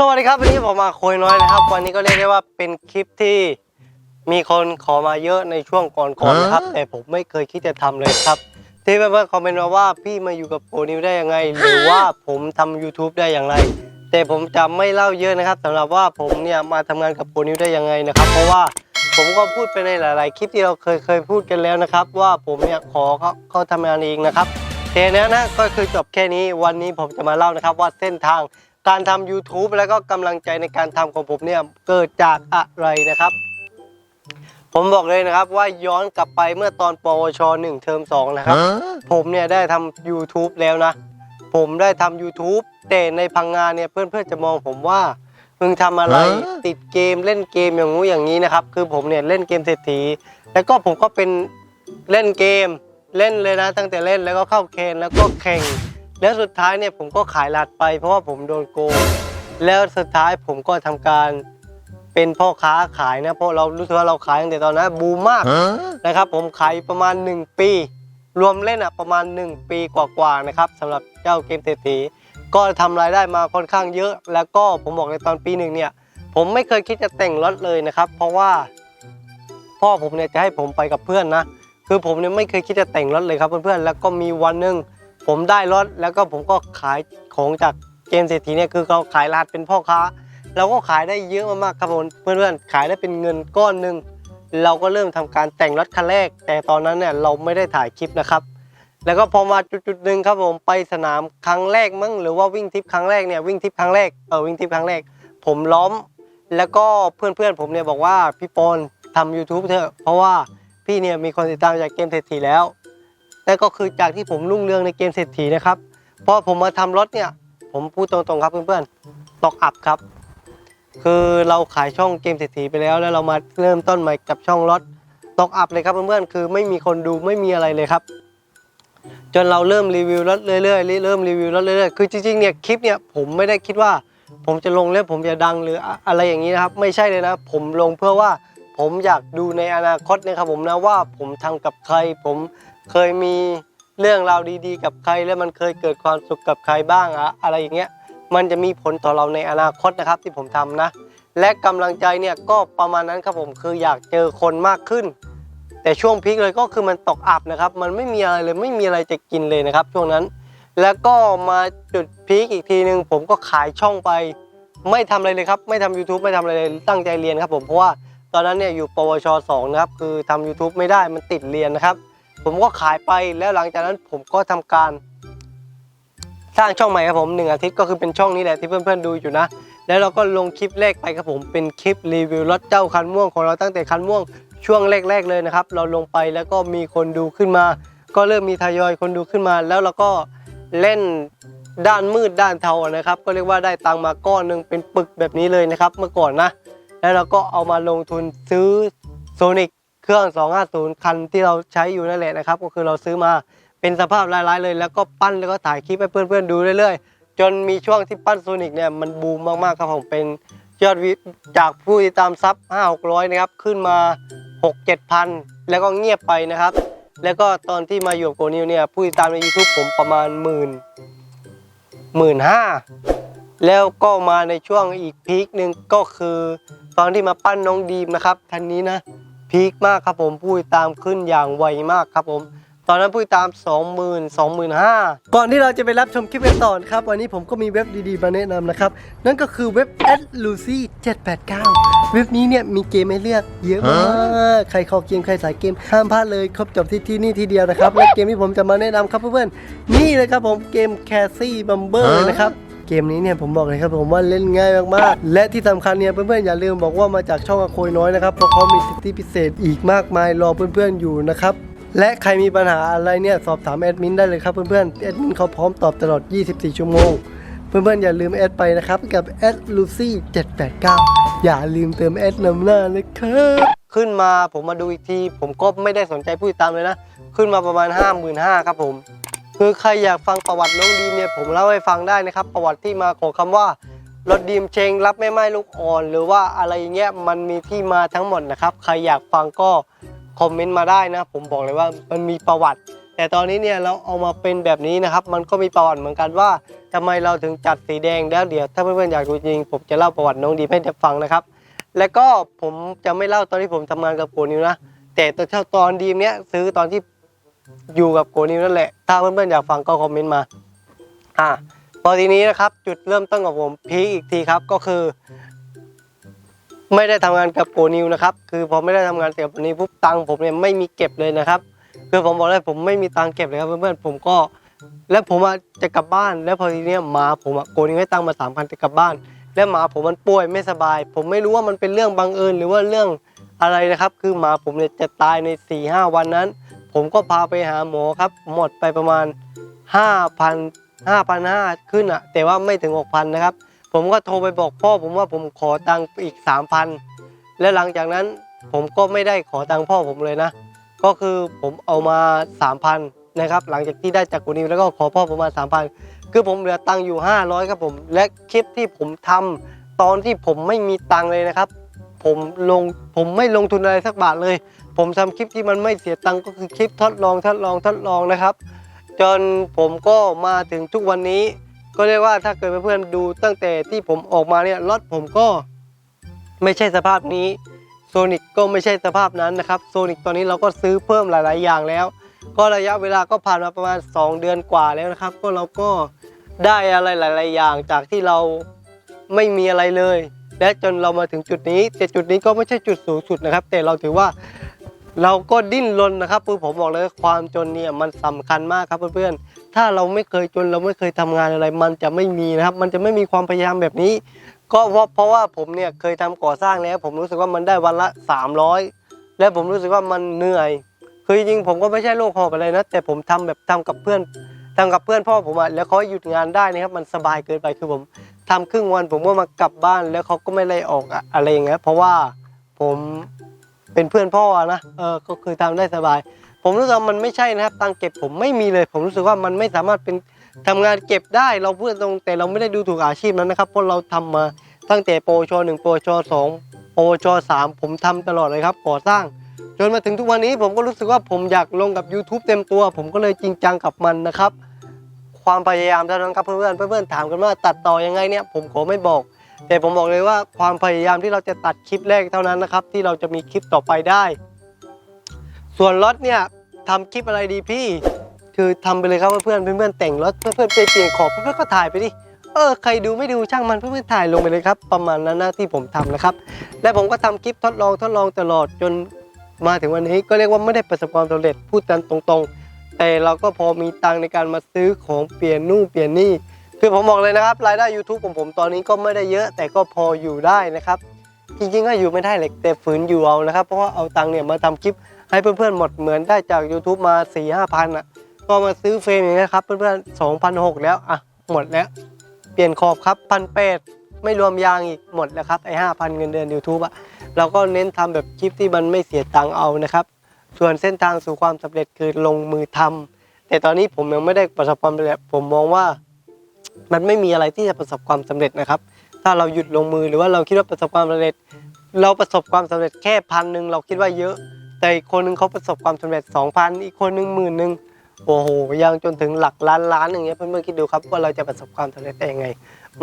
สวัสดีครับวันนี้ผมมาคุยน้อยนะครับ วันนี้ก็เรียกได้ว่าเป็นคลิปที่มีคนขอมาเยอะในช่วงก่อนๆนะครับ แต่ผมไม่เคยคิดจะทำเลยครับ ที่เพื่อนๆคอมเมนต์มาว่าพี่มาอยู่กับโปรนิวได้ยังไง หรือว่าผมทำ YouTube ได้อย่างไร แต่ผมจะไม่เล่าเยอะนะครับสำหรับว่าผมเนี่ยมาทำงานกับโปรนิวได้ยังไงนะครับ เพราะว่าผมก็พูดไปในหลาย ๆ คลิปที่เราเคยเคยพูดกันแล้วนะครับ ว่าผมเนี่ยขอเขาเขาทำงานเองนะครับแต่เนี้ยนะก็คือจบแค่นี้วันนี้ผมจะมาเล่านะครับว่าเส้นทาง การทำ YouTube แล้วก็กำลังใจในการทำของผมเนี่ยเกิดจากอะไรนะครับ ผมบอกเลยนะครับว่าย้อนกลับไปเมื่อตอนปวช1เทอม2นะครับ ผมเนี่ยได้ทำ YouTube แล้วนะ ผมได้ทำ YouTube แต่ในพังงานเนี่ยเพื่อนๆจะมองผมว่ามึงทำอะไรฮะติดเกมเล่นเกมอย่างงู้อย่างนี้นะครับ คือผมเนี่ยเล่นเกมเศรษฐี แล้วก็ผมก็เป็นเล่นเกมเล่นเลยนะ ตั้งแต่เล่นแล้วก็เข้าเคนแล้วก็แข่ง แล้วสุดท้ายเนี่ยผมก็ขายหลัดไป เพราะว่าผมโดนโกงแล้วสุดท้ายผมก็ทำการเป็นพ่อค้าขายนะเพราะเรารู้สึกว่าเราขายตั้งแต่ตอนนั้นบูมมากนะครับผมขายประมาณ 1 ปี รวมเล่นอะประมาณ 1 ปีกว่าๆนะครับสำหรับเจ้าเกมเศรษฐีก็ทำรายได้มาค่อนข้างเยอะ แล้วก็ผมบอกในตอนปีหนึ่งเนี่ยผมไม่เคยคิดจะแต่งรถเลยนะครับ เพราะว่า พ่อผมเนี่ยจะให้ผมไปกับเพื่อนนะคือผมเนี่ยไม่เคยคิดจะแต่งรถเลยครับเพื่อนๆแล้วก็มีวันหนึ่ง ผมได้รถแล้วก็ผมก็ขายของจากเกมเศรษฐีเนี่ยคือเราขายรหัสเป็นพ่อค้า เราก็ขายได้เยอะมากๆครับผมเพื่อนๆขายได้เป็นเงินก้อนหนึ่งเราก็เริ่มทำการแต่งรถคันแรก แต่ตอนนั้นเนี่ยเราไม่ได้ถ่ายคลิปนะครับ แล้วก็พอมาจุดๆหนึ่งครับผมไปสนามครั้งแรกมั้งหรือว่าวิ่งทริปครั้งแรกเนี่ยวิ่งทริปครั้งแรกเออวิ่งทริปครั้งแรก ผมล้อม แล้วก็เพื่อนๆผมเนี่ยบอกว่าพี่ปอนทำ YouTube เถอะเพราะว่าพี่เนี่ยมีคนติดตามจากเกมเศรษฐีแล้ว และก็คือจากที่ผมรุ่งเรืองในเกมเศรษฐีนะครับพอผมมาทำรถเนี่ย ผมพูดตรงๆครับเพื่อนๆตกอับครับ คือเราขายช่องเกมเศรษฐีไปแล้ว แล้วเรามาเริ่มต้นใหม่กับช่องรถตกอับเลยครับเพื่อนๆคือไม่มีคนดูไม่มีอะไรเลยครับ จนเราเริ่มรีวิวรถเรื่อยๆเริ่มรีวิวรถเรื่อยๆคือจริงๆเนี่ยคลิปเนี่ยผมไม่ได้คิดว่า ผมจะลงแล้วผมจะดังหรืออะอะไรอย่างนี้นะครับ ไม่ใช่เลยนะ ผมลงเพื่อว่าผมอยากดูในอนาคตนะครับผมนะว่าผมทำกับใคร ผม เคยมีเรื่องราวดีๆ กับใครแล้วมันเคยเกิดความสุขกับใครบ้างอะอะไรอย่างเงี้ยมันจะมีผลต่อเราในอนาคตนะครับที่ผมทำนะ และกำลังใจเนี่ยก็ประมาณนั้นครับผมคืออยากเจอคนมากขึ้น แต่ช่วงพีคเลยก็คือมันตกอับนะครับ มันไม่มีอะไรเลยไม่มีอะไรจะกินเลยนะครับ ช่วงนั้น แล้วก็มาจุดพีคอีกทีหนึ่งผมก็ขายช่องไป ไม่ทำอะไรเลยครับ ไม่ทำ YouTube ไม่ทำอะไรเลยตั้งใจเรียนครับผมเพราะว่าตอนนั้นเนี่ยอยู่ปวช 2 นะครับ คือทำ YouTube ไม่ได้มันติดเรียนนะครับ ผมก็ขายไปแล้วหลังจากนั้นผมก็ทำการ สร้างช่องใหม่ครับผมหนึ่งอาทิตย์ก็คือเป็นช่องนี้แหละที่เพื่อนๆดูอยู่นะ แล้วเราก็ลงคลิปแรกไปครับผมเป็นคลิปรีวิวรถเจ้าคันม่วงของเราตั้งแต่คันม่วงช่วงแรก ๆเลยนะครับ เราลงไปแล้วก็มีคนดูขึ้นมา ก็เริ่มมีทยอยคนดูขึ้นมา แล้วเราก็เล่นด้านมืดด้านเทานะครับ ก็เรียกว่าได้ตังมาก้อนหนึ่งเป็นปึกแบบนี้เลยนะครับ เมื่อก่อนนะ แล้วเราก็เอามาลงทุนซื้อโซนิก เครื่อง 250 คันที่เราใช้อยู่นั่นแหละนะครับ ก็คือเราซื้อมาเป็นสภาพร้ายๆเลย แล้วก็ปั้นแล้วก็ถ่ายคลิปให้เพื่อนๆดูเรื่อยๆ จนมีช่วงที่ปั้นโซนิกเนี่ยมันบูมมากๆครับผมเป็นยอดวิจากผู้ติดตามซับ5 600 นะครับ ขึ้นมา 6 7พันแล้วก็เงียบไปนะครับ แล้วก็ตอนที่มาอยู่กับโกนิวเนี่ยผู้ติดตามใน YouTube ผมประมาณหมื่นหมื่นห้าแล้วก็มาในช่วงอีกพีคหนึ่งก็คือ ตอนที่มาปั้นน้องดีมนะครับทันนี้นะ พีคมากครับผมผู้ติดตามขึ้นอย่างไวมากครับผม ตอนนั้นผู้ติดตาม 20,000 25,000 ก่อนที่เราจะไปรับชมคลิปกันต่อนะครับ วันนี้ผมก็มีเว็บดีๆ มาแนะนำนะครับ นั่นก็คือเว็บ a d Lucy 789 เว็บนี้เนี่ยมีเกมให้เลือกเยอะมากใครคอเกมใครสายเกมห้ามพลาดเลยครบจบที่ที่นี่ทีเดียวนะครับและเกมที่ผมจะมาแนะนำครับเพื่อนๆนี่เลยครับผมเกม Cassie Bumber นะครับ เกมนี้เนี่ยผมบอกเลยครับผมว่าเล่นง่ายมากๆ และที่สำคัญเนี่ยเพื่อนๆอย่าลืมบอกว่ามาจากช่องอโคยน้อยนะครับเพราะเขามีสิทธิพิเศษอีกมากมายรอเพื่อนๆอยู่นะครับและใครมีปัญหาอะไรเนี่ยสอบถามแอดมินได้เลยครับเพื่อนๆแอดมินเขาพร้อมตอบตลอด 24 ชั่วโมง เพื่อนๆอย่าลืมแอดไปนะครับกับแอดลูซี่789 อย่าลืมเติมแอดนำหน้านะครับขึ้นมาผมมาดูอีกที ผมก็ไม่ได้สนใจผู้ติดตามเลยนะ ขึ้นมาประมาณ 55,000ครับผม คือใครอยากฟังประวัติน้องดีมเนี่ยผมเล่าให้ฟังได้นะครับ ประวัติที่มาของคำว่ารถดีมเชงรับแม่ไม้ลูกอ่อน หรือว่าอะไรเงี้ยมันมีที่มาทั้งหมดนะครับ ใครอยากฟังก็คอมเมนต์มาได้นะ ผมบอกเลยว่ามันมีประวัติ แต่ตอนนี้เนี่ยเราเอามาเป็นแบบนี้นะครับ มันก็มีประวัติเหมือนกันว่าทำไมเราถึงจัดสีแดงแล้วเดี๋ยวถ้าเพื่อนๆอยากดูจริงผมจะเล่าประวัติน้องดีมให้ได้ฟังนะครับ แล้วก็ผมจะไม่เล่าตอนที่ผมทำงานกับโกนิวนะแต่ตอนเช่าตอนดีมเนี้ยซื้อตอนที่ อยู่กับโกนิวนั่นแหละ ถ้าเพื่อนๆอยากฟังก็คอมเมนต์มา อ่าพอทีนี้นะครับ จุดเริ่มต้นของผมพีคอีกทีครับก็คือ ไม่ได้ทำงานกับโกนิวนะครับ คือพอไม่ได้ทำงานกับโกนิวปุ๊บตังค์ผมเนี่ยไม่มีเก็บเลยนะครับคือผมบอกเลยผมไม่มีตังค์เก็บเลยครับเพื่อนๆผมก็ แล้วผมจะกลับบ้าน แล้วพอทีเนี้ยหมาผมโกนิวให้ตังค์มาสามพันจะกลับบ้าน แล้วหมาผมมันป่วยไม่สบาย ผมไม่รู้ว่ามันเป็นเรื่องบังเอิญหรือว่าเรื่องอะไรนะครับ คือหมาผมเนี่ยจะตายใน4ี่ห้าวันนั้น ผมก็พาไปหาหมอครับ หมดไปประมาณ 5,000 5,500ขึ้นอะแต่ว่าไม่ถึง 6,000 นะครับ ผมก็โทรไปบอกพ่อผมว่าผมขอตังค์อีก 3,000 และหลังจากนั้นผมก็ไม่ได้ขอตังค์พ่อผมเลยนะ ก็คือผมเอามา 3,000 นะครับ หลังจากที่ได้จากกุนิวแล้วก็ขอพ่อผมมา 3,000 คือผมเหลือตังค์อยู่ 500 ครับผม และคลิปที่ผมทำตอนที่ผมไม่มีตังค์เลยนะครับ ผมลงผมไม่ลงทุนอะไรสักบาทเลย ผมทำคลิปที่มันไม่เสียตังค์ก็คือคลิปทดลองทดลองทดลองนะครับ จนผมก็มาถึงทุกวันนี้ ก็เรียกว่าถ้าเกิดเพื่อนๆดูตั้งแต่ที่ผมออกมาเนี่ยรถผมก็ไม่ใช่สภาพนี้โซนิกก็ไม่ใช่สภาพนั้นนะครับโซนิกตอนนี้เราก็ซื้อเพิ่มหลาย ๆ อย่างแล้ว ก็ระยะเวลาก็ผ่านมาประมาณ 2 เดือนกว่าแล้วนะครับ ก็เราก็ได้อะไรหลาย ๆ อย่างจากที่เราไม่มีอะไรเลย และจนเรามาถึงจุดนี้แต่จุดนี้ก็ไม่ใช่จุดสูงสุดนะครับ แต่เราถือว่า เราก็ดิ้นรนนะครับคือผมบอกเลยความจนเนี่ยมันสำคัญมากครับเพื่อนๆ ถ้าเราไม่เคยจนเราไม่เคยทำงานอะไร มันจะไม่มีนะครับ มันจะไม่มีความพยายามแบบนี้ ก็เพราะเพราะว่าผมเนี่ยเคยทำก่อสร้างแล้วผมรู้สึกว่ามันได้วันละ 300 และผมรู้สึกว่ามันเหนื่อยคือจริงๆผมก็ไม่ใช่โรคหอบอะไรนะแต่ผมทำแบบทำกับเพื่อนทำกับเพื่อนพ่อผมอะแล้วเขาหยุดงานได้นะครับมันสบายเกินไปคือผมทำครึ่งวันผมก็มากลับบ้านแล้วเขาก็ไม่ไล่ออกอะอะไรอย่างเงี้ยเพราะว่าผม เป็นเพื่อนพ่อนะเออก็คือทำได้สบาย ผมรู้สึกว่ามันไม่ใช่นะครับตังเก็บผมไม่มีเลย ผมรู้สึกว่ามันไม่สามารถเป็นทำงานเก็บได้เราเพูดตรงแต่เราไม่ได้ดูถูกอาชีพนั้นนะครับเพราะเราทำมาตั้งแต่ปวชหนึ่งปวชสองปวชสามผมทำตลอดเลยครับก่อสร้าง จนมาถึงทุกวันนี้ผมก็รู้สึกว่าผมอยากลงกับ YouTube เต็มตัว ผมก็เลยจริงจังกับมันนะครับ ความพยายามเท่านั้นครับเพื่อนๆเพื่อนๆถามกันว่าตัดต่อยังไงเนี่ย ผมขอไม่บอก แต่ผมบอกเลยว่าความพยายามที่เราจะตัดคลิปแรกเท่านั้นนะครับ ที่เราจะมีคลิปต่อไปได้ ส่วนรถเนี่ยทำคลิปอะไรดีพี่ คือทำไปเลยครับเพื่อนเพื่อนแต่งรถเพื่อนๆไปเปลี่ยนขอบเพื่อนก็ถ่ายไปดิเออใครดูไม่ดูช่างมันเพื่อนๆถ่ายลงไปเลยครับ ประมาณนั้นนะที่ผมทำนะครับ และผมก็ทำคลิปทดลองทดลองตลอดจนมาถึงวันนี้ก็เรียกว่าไม่ได้ประสบความสำเร็จพูดกันตรงๆ แต่เราก็พอมีตังในการมาซื้อของเปลี่ยนนู่นเปลี่ยนนี่ คือผมบอกเลยนะครับรายได้ YouTube ของผมตอนนี้ก็ไม่ได้เยอะ แต่ก็พออยู่ได้นะครับ จริงๆก็อยู่ไม่ได้เลยแต่ฝืนอยู่เอานะครับ เพราะว่าเอาตังค์เนี่ยมาทำคลิปให้เพื่อนๆหมดเหมือนได้จาก YouTube มา4ี่ห้าพันอะก็มาซื้อเฟรมอย่างนี้ยครับเพื่อนๆสองพันหกแล้วอะหมดแล้ว เปลี่ยนขอบครับพันแปดไม่รวมยางอีกหมดแล้วครับไอ้ห้าพันเงินเดือน YouTube อะเราก็เน้นทำแบบคลิปที่มันไม่เสียตังค์เอานะครับ ส่วนเส้นทางสู่ความสำเร็จคือลงมือทำแต่ตอนนี้ผมยังไม่ได้ประสบความสำเร็จผมมองว่า มันไม่มีอะไรที่จะประสบความสำเร็จนะครับ ถ้าเราหยุดลงมือหรือว่าเราคิดว่าประสบความสำเร็จ เราประสบความสำเร็จแค่พันหนึ่งเราคิดว่าเยอะ แต่อีกคนนึงเขาประสบความสำเร็จสองพันอีกคนนึงหมื่นหนึ่งโอ้โหยังจนถึงหลักล้านล้านอย่างเงี้ยเพื่อนๆคิดดูครับว่าเราจะประสบความสำเร็จได้ยังไง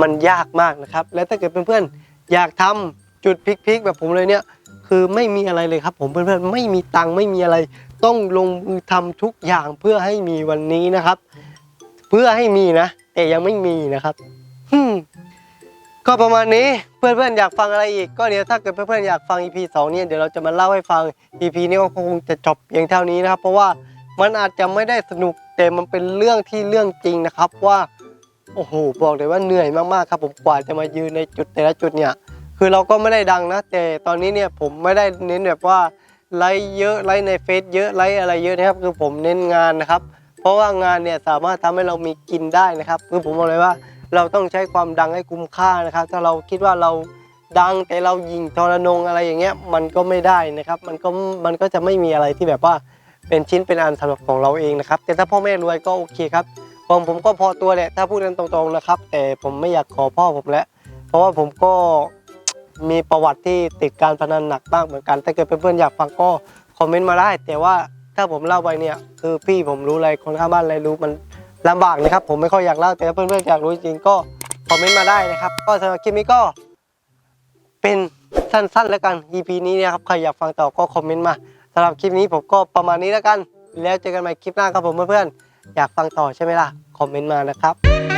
มันยากมากนะครับ และถ้าเกิดเพื่อนๆอยากทำจุดพลิกๆแบบผมเลยเนี่ยคือไม่มีอะไรเลยครับผมเพื่อนๆไม่มีตังค์ไม่มีอะไร ต้องลงมือทำทุกอย่างเพื่อให้มีวันนี้นะครับ เพื่อให้มีนะ แต่ยังไม่มีนะครับฮึก็ประมาณนี้เพื่อนๆอยากฟังอะไรอีก ก็เดี๋ยวถ้าเกิดเพื่อนๆอยากฟัง EP 2เนี่ยเดี๋ยวเราจะมาเล่าให้ฟัง EP นี้ก็คงจะจบเพียงเท่านี้นะครับ เพราะว่ามันอาจจะไม่ได้สนุกแต่มันเป็นเรื่องที่เรื่องจริงนะครับ ว่าโอ้โหบอกเลยว่าเหนื่อยมากๆครับ ผมกว่าจะมายืนในจุดแต่ละจุดเนี่ย คือเราก็ไม่ได้ดังนะ แต่ตอนนี้เนี่ยผมไม่ได้เน้นแบบว่าไลค์เยอะไลค์ในเฟซเยอะไลค์อะไรเยอะนะครับ คือผมเน้นงานนะครับ เพราะว่างานเนี่ยสามารถทำให้เรามีกินได้นะครับคือผมบอกเลยว่าเราต้องใช้ความดังให้คุ้มค่านะครับ ถ้าเราคิดว่าเราดังแต่เรายิงทรนงอะไรอย่างเงี้ยมันก็ไม่ได้นะครับ มันก็มันก็จะไม่มีอะไรที่แบบว่าเป็นชิ้นเป็นอันสำหรับของเราเองนะครับ แต่ถ้าพ่อแม่รวยก็โอเคครับผมผมก็พอตัวแหละถ้าพูดกันตรงๆนะครับ แต่ผมไม่อยากขอพ่อผมแล้วเพราะว่าผมก็มีประวัติที่ติดการพนันหนักมากเหมือนกันถ้าเกิดเพื่อนๆอยากฟังก็คอมเมนต์มาได้ แต่ว่า ถ้าผมเล่าไปเนี่ย คือพี่ผมรู้อะไรคนข้างบ้านอะไรรู้มันลำบากนะครับ ผมไม่ค่อยอยากเล่าแต่ถ้าเพื่อนๆอยากรู้จริงก็คอมเมนต์มาได้นะครับ ก็สำหรับคลิปนี้ก็ เป็นสั้นๆแล้วกัน EP นี้นะครับใครอยากฟังต่อก็คอมเมนต์มาสำหรับคลิปนี้ผมก็ประมาณนี้แล้วกัน แล้วเจอกันใหม่คลิปหน้าครับผมเพื่อนๆอยากฟังต่อใช่ไหมล่ะคอมเมนต์มานะครับ